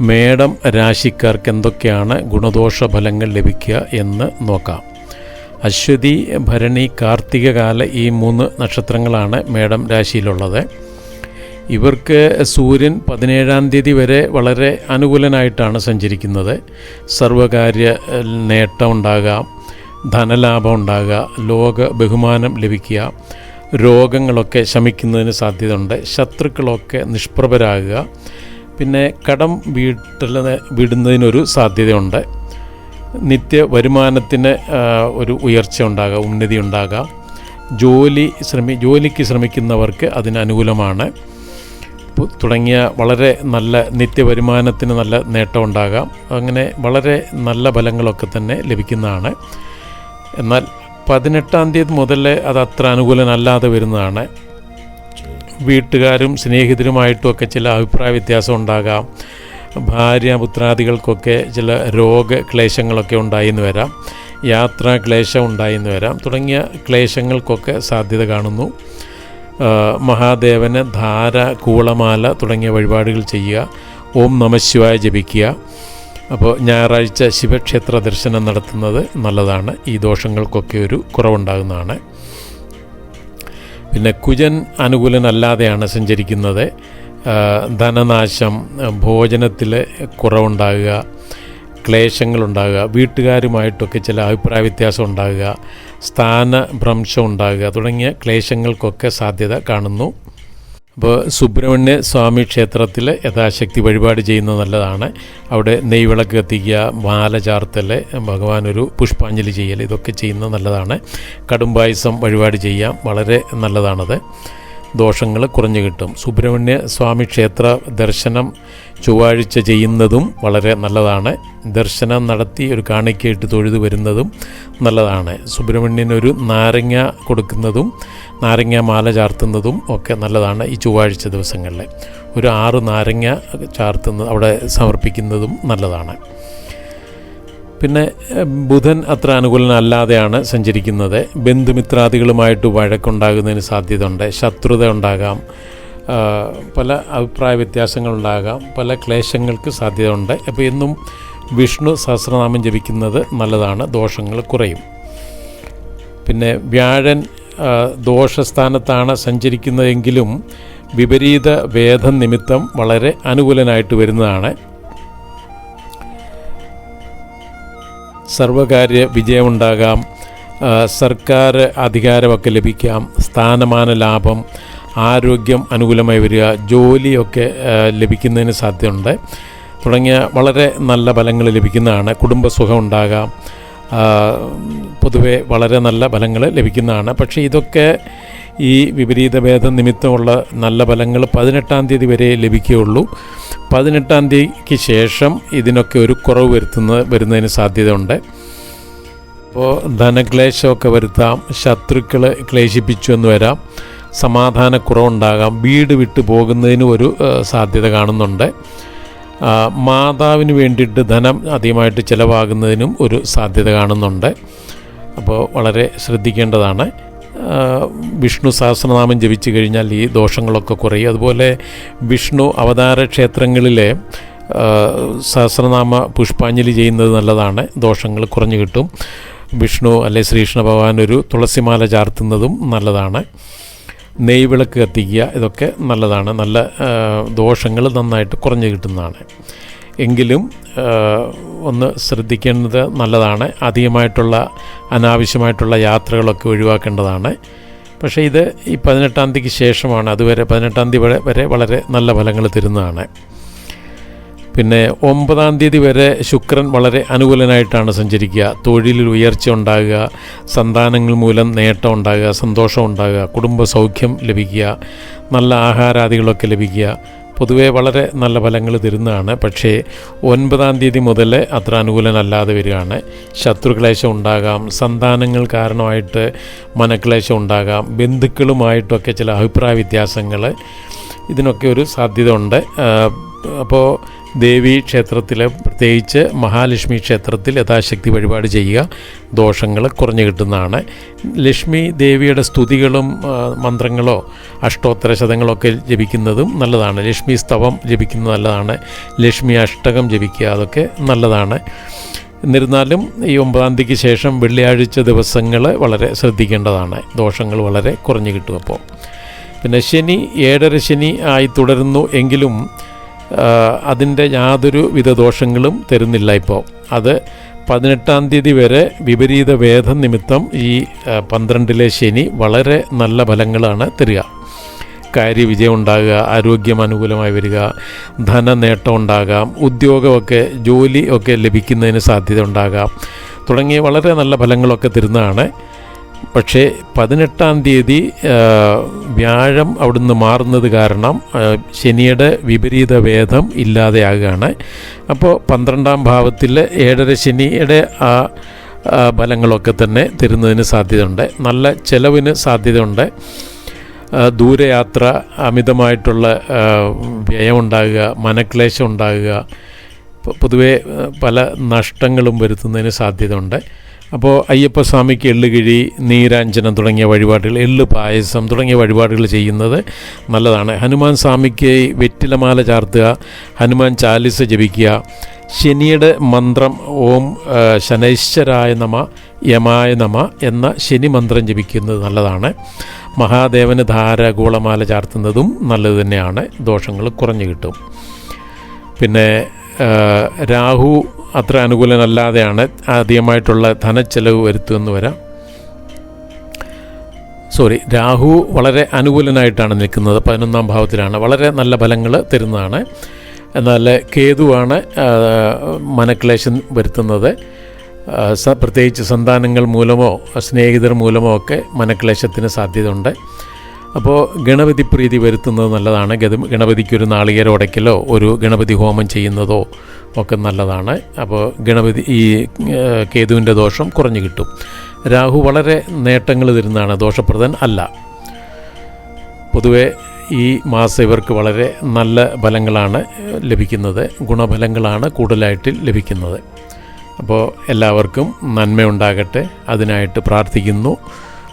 മേടം രാശിക്കാർക്ക് എന്തൊക്കെയാണ് ഗുണദോഷ ഫലങ്ങൾ ലഭിക്കുക എന്ന് നോക്കാം. അശ്വതി ഭരണി കാർത്തിക കാല ഈ മൂന്ന് നക്ഷത്രങ്ങളാണ് മേടം രാശിയിലുള്ളത്. ഇവർക്ക് സൂര്യൻ പതിനേഴാം തീയതി വരെ വളരെ അനുകൂലനായിട്ടാണ് സഞ്ചരിക്കുന്നത്. സർവകാര്യ നേട്ടം ഉണ്ടാകാം ധനലാഭം ഉണ്ടാകുക ലോക ബഹുമാനം ലഭിക്കുക രോഗങ്ങളൊക്കെ ശമിക്കുന്നതിന് സാധ്യതയുണ്ട് ശത്രുക്കളൊക്കെ നിഷ്പ്രഭരാകുക പിന്നെ കടം വീട്ടിൽ വിടുന്നതിനൊരു സാധ്യതയുണ്ട്. നിത്യ വരുമാനത്തിന് ഒരു ഉയർച്ച ഉണ്ടാകാം ഉന്നതി ഉണ്ടാകാം. ജോലി ശ്രമി ജോലിക്ക് ശ്രമിക്കുന്നവർക്ക് അതിന് അനുകൂലമാണ്. പു- തുടങ്ങിയ വളരെ നല്ല നിത്യ വരുമാനത്തിന് നല്ല നേട്ടം ഉണ്ടാകാം. അങ്ങനെ വളരെ നല്ല ഫലങ്ങളൊക്കെ തന്നെ ലഭിക്കുന്നതാണ്. എന്നാൽ പതിനെട്ടാം തീയതി മുതൽ അത് അത്ര അനുകൂലനല്ലാതെ വരുന്നതാണ്. വീട്ടുകാരും സ്നേഹിതരുമായിട്ടുമൊക്കെ ചില അഭിപ്രായ വ്യത്യാസം ഉണ്ടാകാം. ഭാര്യ പുത്രാദികൾക്കൊക്കെ ചില രോഗക്ലേശങ്ങളൊക്കെ ഉണ്ടായിന്ന് വരാം. യാത്രാ ക്ലേശം ഉണ്ടായിന്ന് വരാം. തുടങ്ങിയ ക്ലേശങ്ങൾക്കൊക്കെ സാധ്യത കാണുന്നു. മഹാദേവന് ധാര കൂളമാല തുടങ്ങിയ വഴിപാടുകൾ ചെയ്യുക. ഓം നമശിവായ ജപിക്കുക. അപ്പോൾ ഞായറാഴ്ച ശിവക്ഷേത്ര ദർശനം നടത്തുന്നത് നല്ലതാണ്. ഈ ദോഷങ്ങൾക്കൊക്കെ ഒരു കുറവുണ്ടാകുന്നതാണ്. പിന്നെ കുജൻ അനുകൂലനല്ലാതെയാണ് സഞ്ചരിക്കുന്നത്. ധനനാശം ഭോജനത്തിൽ കുറവുണ്ടാകുക ക്ലേശങ്ങളുണ്ടാകുക വീട്ടുകാരുമായിട്ടൊക്കെ ചില അഭിപ്രായ വ്യത്യാസം ഉണ്ടാകുക സ്ഥാനഭ്രംശം ഉണ്ടാകുക തുടങ്ങിയ ക്ലേശങ്ങൾക്കൊക്കെ സാധ്യത കാണുന്നു. അപ്പോൾ സുബ്രഹ്മണ്യ സ്വാമി ക്ഷേത്രത്തിൽ യഥാശക്തി വഴിപാട് ചെയ്യുന്നത് നല്ലതാണ്. അവിടെ നെയ്വിളക്ക് കത്തിക്കുക മാല ചാർത്തൽ ഭഗവാൻ ഒരു പുഷ്പാഞ്ജലി ചെയ്യൽ ഇതൊക്കെ ചെയ്യുന്നത് നല്ലതാണ്. കടുംപായസം വഴിപാട് ചെയ്യാം വളരെ നല്ലതാണത്. ദോഷങ്ങൾ കുറഞ്ഞു കിട്ടും. സുബ്രഹ്മണ്യ സ്വാമി ക്ഷേത്ര ദർശനം ചൊവ്വാഴ്ച ചെയ്യുന്നതും വളരെ നല്ലതാണ്. ദർശനം നടത്തി ഒരു കാണിക്കയിട്ട് തൊഴുതു വരുന്നതും നല്ലതാണ്. സുബ്രഹ്മണ്യനൊരു നാരങ്ങ കൊടുക്കുന്നതും നാരങ്ങ മാല ചാർത്തുന്നതും ഒക്കെ നല്ലതാണ് ഈ ചൊവ്വാഴ്ച ദിവസങ്ങളിൽ ഒരു ആറ് നാരങ്ങ ചാർത്തുന്നത് അവിടെ സമർപ്പിക്കുന്നതും നല്ലതാണ്. പിന്നെ ബുധൻ അത്ര അനുകൂലനല്ലാതെയാണ് സഞ്ചരിക്കുന്നത്. ബന്ധുമിത്രാദികളുമായിട്ട് വഴക്കുണ്ടാകുന്നതിന് സാധ്യതയുണ്ട്. ശത്രുത ഉണ്ടാകാം. പല അഭിപ്രായ വ്യത്യാസങ്ങളുണ്ടാകാം പല ക്ലേശങ്ങൾക്ക് സാധ്യതയുണ്ട്. അപ്പോൾ എന്നും വിഷ്ണു സഹസ്രനാമം ജപിക്കുന്നത് നല്ലതാണ്. ദോഷങ്ങൾ കുറയും. പിന്നെ വ്യാഴൻ ദോഷസ്ഥാനത്താണ് സഞ്ചരിക്കുന്നതെങ്കിലും വിപരീത വേദം നിമിത്തം വളരെ അനുകൂലനായിട്ട് വരുന്നതാണ്. സർവകാര്യ വിജയമുണ്ടാകാം. സർക്കാർ അധികാരമൊക്കെ ലഭിക്കാം. സ്ഥാനമാന ലാഭം ആരോഗ്യം അനുകൂലമായി വരിക ജോലിയൊക്കെ ലഭിക്കുന്നതിന് സാധ്യതയുണ്ട്. തുടങ്ങിയ വളരെ നല്ല ഫലങ്ങൾ ലഭിക്കുന്നതാണ്. കുടുംബസുഖം ഉണ്ടാകാം പൊതുവെ വളരെ നല്ല ഫലങ്ങൾ ലഭിക്കുന്നതാണ്. പക്ഷേ ഇതൊക്കെ ഈ വിപരീത ഭേദം നിമിത്തമുള്ള നല്ല ഫലങ്ങൾ പതിനെട്ടാം തീയതി വരെ ലഭിക്കുകയുള്ളൂ. പതിനെട്ടാം തീയതിക്ക് ശേഷം ഇതിനൊക്കെ ഒരു കുറവ് വരുത്തുന്ന വരുന്നതിന് സാധ്യതയുണ്ട്. അപ്പോൾ ധനക്ലേശമൊക്കെ വരുത്താം ശത്രുക്കൾ ക്ലേശിപ്പിച്ചു എന്ന് വരാം സമാധാനക്കുറവുണ്ടാകാം വീട് വിട്ടു പോകുന്നതിന് ഒരു സാധ്യത കാണുന്നുണ്ട്. മാതാവിന് വേണ്ടിയിട്ട് ധനം അധികമായിട്ട് ചിലവാകുന്നതിനും ഒരു സാധ്യത കാണുന്നുണ്ട്. അപ്പോൾ വളരെ ശ്രദ്ധിക്കേണ്ടതാണ്. വിഷ്ണു സഹസ്രനാമം ജപിച്ചു കഴിഞ്ഞാൽ ഈ ദോഷങ്ങളൊക്കെ കുറയും. അതുപോലെ വിഷ്ണു അവതാര ക്ഷേത്രങ്ങളിലെ സഹസ്രനാമ പുഷ്പാഞ്ജലി ചെയ്യുന്നത് നല്ലതാണ്. ദോഷങ്ങൾ കുറഞ്ഞു കിട്ടും. വിഷ്ണു അല്ലെ ശ്രീകൃഷ്ണ ഭഗവാൻ ഒരു തുളസിമാല ചാർത്തുന്നതും നല്ലതാണ്. നെയ് വിളക്ക് കത്തിക്കുക ഇതൊക്കെ നല്ലതാണ്. നല്ല ദോഷങ്ങൾ നന്നായിട്ട് കുറഞ്ഞു കിട്ടുന്നതാണ്. എങ്കിലും ഒന്ന് ശ്രദ്ധിക്കേണ്ടത് നല്ലതാണ്. അധികമായിട്ടുള്ള അനാവശ്യമായിട്ടുള്ള യാത്രകളൊക്കെ ഒഴിവാക്കേണ്ടതാണ്. പക്ഷേ ഇത് ഈ പതിനെട്ടാം തീയതിക്ക് ശേഷമാണ്. അതുവരെ പതിനെട്ടാം തീയതി വരെ വരെ വളരെ നല്ല ഫലങ്ങൾ തരുന്നതാണ്. പിന്നെ ഒമ്പതാം തീയതി വരെ ശുക്രൻ വളരെ അനുകൂലനായിട്ടാണ് സഞ്ചരിക്കുക. തൊഴിലിൽ ഉയർച്ച ഉണ്ടാകുക സന്താനങ്ങൾ മൂലം നേട്ടം ഉണ്ടാകുക സന്തോഷം ഉണ്ടാകുക കുടുംബ സൗഖ്യം ലഭിക്കുക നല്ല ആഹാരാദികളൊക്കെ ലഭിക്കുക. പൊതുവെ വളരെ നല്ല ഫലങ്ങൾ തരുന്നതാണ്. പക്ഷേ ഒൻപതാം തീയതി മുതൽ അത്ര അനുകൂലനല്ലാതെ വരികയാണ്. ശത്രുക്ലേശം ഉണ്ടാകാം സന്താനങ്ങൾ കാരണമായിട്ട് മനക്ലേശം ഉണ്ടാകാം ബന്ധുക്കളുമായിട്ടൊക്കെ ചില അഭിപ്രായ വ്യത്യാസങ്ങൾ ഇതിനൊക്കെ ഒരു സാധ്യത ഉണ്ട് അപ്പോൾ ദേവി ക്ഷേത്രത്തിൽ പ്രത്യേകിച്ച് മഹാലക്ഷ്മി ക്ഷേത്രത്തിൽ യഥാശക്തി വഴിപാട് ചെയ്യുക. ദോഷങ്ങൾ കുറഞ്ഞു കിട്ടുന്നതാണ്. ലക്ഷ്മി ദേവിയുടെ സ്തുതികളും മന്ത്രങ്ങളോ അഷ്ടോത്തര ശതങ്ങളൊക്കെ ജപിക്കുന്നതും നല്ലതാണ്. ലക്ഷ്മി സ്തവം ജപിക്കുന്നത് നല്ലതാണ്. ലക്ഷ്മി അഷ്ടകം ജപിക്കുക അതൊക്കെ നല്ലതാണ്. എന്നിരുന്നാലും ഈ ഒമ്പതാം തീയതിക്ക് ശേഷം വെള്ളിയാഴ്ച ദിവസങ്ങൾ വളരെ ശ്രദ്ധിക്കേണ്ടതാണ്. ദോഷങ്ങൾ വളരെ കുറഞ്ഞു കിട്ടും അപ്പോൾ. പിന്നെ ശനി ഏഴര ശനി ആയി തുടരുന്നു എങ്കിലും അതിന്റെ യാതൊരു വിധ ദോഷങ്ങളും തരുന്നില്ല ഇപ്പോൾ. അത് പതിനെട്ടാം തീയതി വരെ വിപരീത വേദം നിമിത്തം ഈ പന്ത്രണ്ടിലെ ശനി വളരെ നല്ല ഫലങ്ങളാണ് തരിക. കാര്യവിജയം ഉണ്ടാകുക ആരോഗ്യം അനുകൂലമായി വരിക ധനനേട്ടം ഉണ്ടാകാം ഉദ്യോഗമൊക്കെ ജോലി ഒക്കെ ലഭിക്കുന്നതിന് സാധ്യത ഉണ്ടാകാം. തുടങ്ങിയ വളരെ നല്ല ഫലങ്ങളൊക്കെ തരുന്നതാണ്. പക്ഷേ പതിനെട്ടാം തീയതി വ്യാഴം അവിടുന്ന് മാറുന്നത് കാരണം ശനിയുടെ വിപരീത വേദം ഇല്ലാതെയാകുകയാണ്. അപ്പോൾ പന്ത്രണ്ടാം ഭാവത്തിൽ ഏഴര ശനിയുടെ ആ ഫലങ്ങളൊക്കെ തന്നെ തരുന്നതിന് സാധ്യതയുണ്ട്. നല്ല ചെലവിന് സാധ്യതയുണ്ട്. ദൂരയാത്ര അമിതമായിട്ടുള്ള വ്യയമുണ്ടാകുക മനക്ലേശം ഉണ്ടാകുക പൊതുവേ പല നഷ്ടങ്ങളും വരുത്തുന്നതിന് സാധ്യതയുണ്ട്. അപ്പോൾ അയ്യപ്പസ്വാമിക്ക് എള്ളുകിഴി നീരാഞ്ജനം തുടങ്ങിയ വഴിപാടുകൾ എള്ള് പായസം തുടങ്ങിയ വഴിപാടുകൾ ചെയ്യുന്നത് നല്ലതാണ്. ഹനുമാൻ സ്വാമിക്ക് വെറ്റിലമാല ചാർത്തുക ഹനുമാൻ ചാലിസ് ജപിക്കുക ശനിയുടെ മന്ത്രം ഓം ശനൈശ്വരായ നമ യമായ നമ എന്ന ശനി മന്ത്രം ജപിക്കുന്നത് നല്ലതാണ്. മഹാദേവന് ധാരഗോളമാല ചാർത്തുന്നതും നല്ലത് തന്നെയാണ്. ദോഷങ്ങൾ കുറഞ്ഞു കിട്ടും. പിന്നെ രാഹു അത്ര അനുകൂലമല്ലാതെയാണ് അധികമായിട്ടുള്ള ധനച്ചെലവ് വരുത്തുമെന്ന് വരാം. സോറി രാഹു വളരെ അനുകൂലനായിട്ടാണ് നിൽക്കുന്നത് പതിനൊന്നാം ഭാവത്തിലാണ്. വളരെ നല്ല ഫലങ്ങൾ തരുന്നതാണ്. എന്നാൽ കേതുവാണ് മനക്ലേശം വരുത്തുന്നത്. പ്രത്യേകിച്ച് സന്താനങ്ങൾ മൂലമോ സ്നേഹിതർ മൂലമോ ഒക്കെ മനക്ലേശത്തിന് സാധ്യതയുണ്ട്. അപ്പോൾ ഗണപതി പ്രീതി വരുത്തുന്നത് നല്ലതാണ്. ഗണപതിക്ക് ഒരു നാളികേരം ഉടയ്ക്കലോ ഒരു ഗണപതി ഹോമം ചെയ്യുന്നതോ ഒക്കെ നല്ലതാണ്. അപ്പോൾ ഗണപതി ഈ കേതുവിന്റെ ദോഷം കുറഞ്ഞു കിട്ടും. രാഹു വളരെ നേട്ടങ്ങൾ തരുന്നതാണ് ദോഷപ്രദൻ അല്ല. പൊതുവെ ഈ മാസം ഇവർക്ക് വളരെ നല്ല ഫലങ്ങളാണ് ലഭിക്കുന്നത് ഗുണഫലങ്ങളാണ് കൂടുതലായിട്ട് ലഭിക്കുന്നത്. അപ്പോൾ എല്ലാവർക്കും നന്മയുണ്ടാകട്ടെ. അതിനായിട്ട് പ്രാർത്ഥിക്കുന്നു.